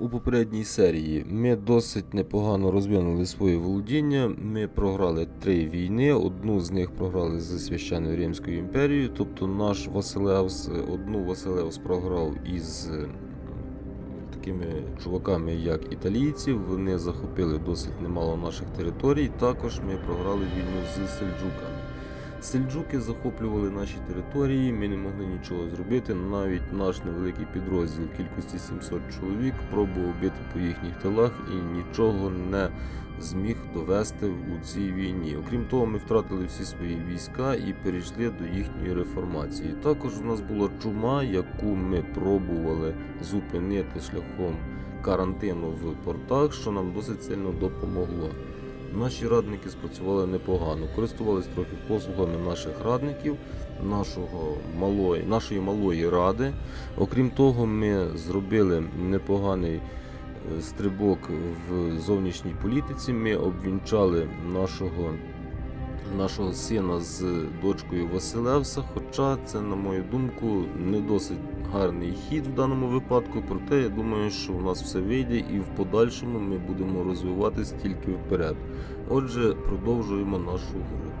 У попередній серії ми досить непогано розвинули свої володіння. Ми програли три війни. Одну з них програли з священною Римською імперією. Тобто наш Василевс, одну Василевс програв із е, такими чуваками, як італійці. Вони захопили досить немало наших територій. Також ми програли війну з сельджуками. Сельджуки захоплювали наші території, ми не могли нічого зробити. Навіть наш невеликий підрозділ кількості 700 чоловік пробував бити по їхніх тилах і нічого не зміг довести у цій війні. Окрім того, ми втратили всі свої війська і перейшли до їхньої реформації. Також у нас була чума, яку ми пробували зупинити шляхом карантину в портах, що нам досить сильно допомогло. Наші радники спрацювали непогано, користувались трохи послугами наших радників, нашого малої, нашої малої ради. Окрім того, ми зробили непоганий е, стрибок в зовнішній політиці. Ми обвінчали нашого, нашого сина з дочкою Василевса. Хоча це, на мою думку, не досить гарний хід в даному випадку. Проте я думаю, що у нас все вийде і в подальшому ми будемо розвиватись тільки вперед. Отже, продовжуємо нашу гру.